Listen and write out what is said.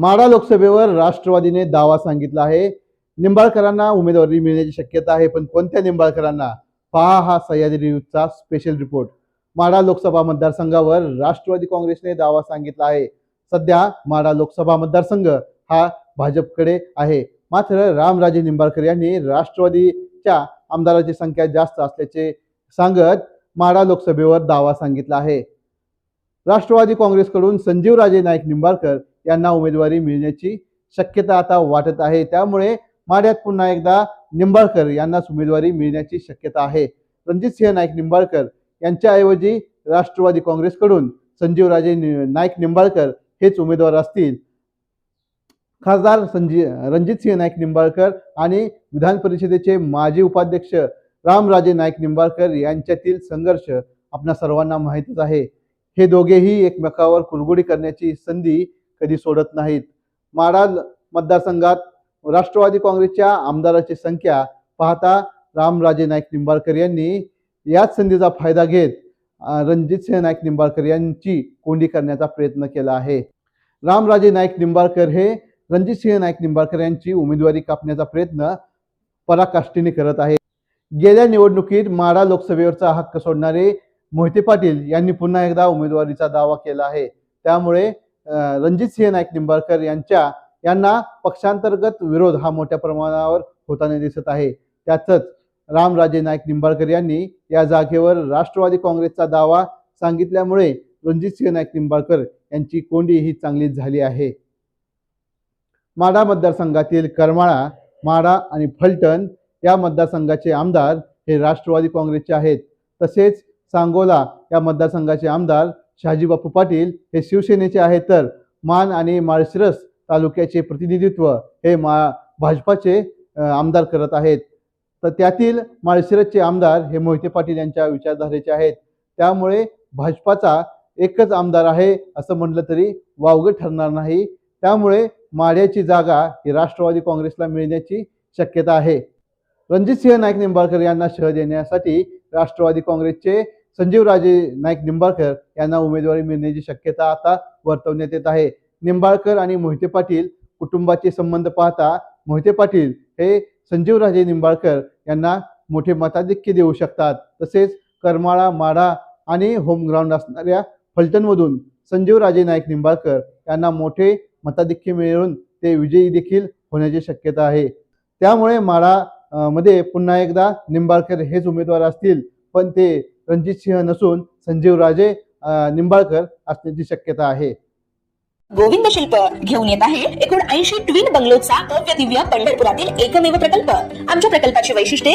माढा लोकसभेवर राष्ट्रवादीने दावा सांगितला आहे. निंबाळकरांना उमेदवारी मिळण्याची शक्यता आहे पण कोणत्या निंबाळकरांना? पहा हा सह्याद्री न्यूजचा स्पेशल रिपोर्ट माढा लोकसभा मतदारसंघावर राष्ट्रवादी काँग्रेसने दावा सांगितला आहे. सध्या माढा लोकसभा मतदारसंघ हा भाजपकडे आहे. मात्र रामराजे निंबाळकर यांनी राष्ट्रवादीच्या आमदाराची संख्या जास्त असल्याचे सांगत माढा लोकसभेवर दावा सांगितला आहे. राष्ट्रवादी काँग्रेसकडून संजीवराजे नाईक निंबाळकर यांना उमेदवारी मिळण्याची शक्यता आता वाटत आहे. त्यामुळे माढ्यात पुन्हा एकदा निंबाळकर यांनाच उमेदवारी मिळण्याची शक्यता आहे. रणजित सिंह नाईक निंबाळकर यांच्याऐवजी राष्ट्रवादी काँग्रेसकडून संजीवराजे नाईक निंबाळकर हेच उमेदवार असतील. खासदार संजी रणजितसिंह नाईक निंबाळकर आणि विधान परिषदेचे माजी उपाध्यक्ष रामराजे नाईक निंबाळकर यांच्यातील संघर्ष आपल्या सर्वांना माहीतच आहे. हे दोघेही एकमेकावर कुरगुडी करण्याची संधी कधी सोडत नाहीत. माढा ल- मतदारसंघात राष्ट्रवादी काँग्रेसच्या आमदाराची संख्या पाहता रामराजे नाईक निंबाळकर यांनी याच संधीचा फायदा घेत रणजितसिंह नाईक निंबाळकर यांची कोंडी करण्याचा प्रयत्न केला आहे. रामराजे नाईक निंबाळकर हे रणजितसिंह नाईक निंबाळकर यांची उमेदवारी कापण्याचा प्रयत्न पराकाष्ठीने करत आहे गेल्या निवडणुकीत माडा लोकसभेवरचा हक्क सोडणारे मोहिते पाटील यांनी पुन्हा एकदा उमेदवारीचा दावा केला आहे. त्यामुळे रणजित सिंह नाईक निंबाळकर यांच्या यांना पक्षांतर्गत विरोध हा मोठ्या प्रमाणावर होताना दिसत आहे. त्यातच रामराजे नाईक निंबाळकर यांनी या जागेवर राष्ट्रवादी काँग्रेसचा दावा सांगितल्यामुळे रणजित सिंह नाईक निंबाळकर यांची कोंडी ही चांगलीच झाली आहे. माडा मतदारसंघातील करमाळा माडा आणि फलटण या मतदारसंघाचे आमदार हे राष्ट्रवादी काँग्रेसचे आहेत. तसेच सांगोला या मतदारसंघाचे आमदार शहाजीबापू पाटील हे शिवसेनेचे आहेत तर मान आणि माळशिरस तालुक्याचे प्रतिनिधित्व हे मा भाजपाचे आमदार करत आहेत. तर त्यातील माळशिरसचे आमदार हे मोहिते पाटील यांच्या विचारधारेचे आहेत. त्यामुळे भाजपाचा एकच आमदार आहे असं म्हटलं तरी वावगं ठरणार नाही. त्यामुळे माड्याची जागा ही राष्ट्रवादी काँग्रेसला मिळण्याची शक्यता आहे. रणजितसिंह नाईक निंबाळकर यांना शह देण्यासाठी राष्ट्रवादी काँग्रेसचे संजीवराजे नाईक निंबाळकर यांना उमेदवारी मिळण्याची शक्यता आता वर्तवण्यात येत आहे. निंबाळकर आणि मोहिते पाटील कुटुंबाचे संबंध पाहता मोहिते पाटील हे संजीवराजे निंबाळकर यांना मोठे मताधिक्य देऊ शकतात. तसेच करमाळा माढा आणि होम ग्राउंड असणाऱ्या फलटणमधून संजीवराजे नाईक निंबाळकर यांना मोठे मताधिक्य मिळवून ते विजयी देखील होण्याची शक्यता आहे. त्यामुळे माढा मध्ये पुन्हा एकदा निंबाळकर हेच उमेदवार असतील पण ते रणजित सिंह नसून संजीवराजे राजे निंबाळकर असण्याची शक्यता आहे. गोविंद शिल्प घेऊन येत आहे एकूण ऐंशी ट्विन बंगलोचा भव्य दिव्य पंढरपुरातील एकमेव प्रकल्प. आमच्या प्रकल्पाची वैशिष्ट्ये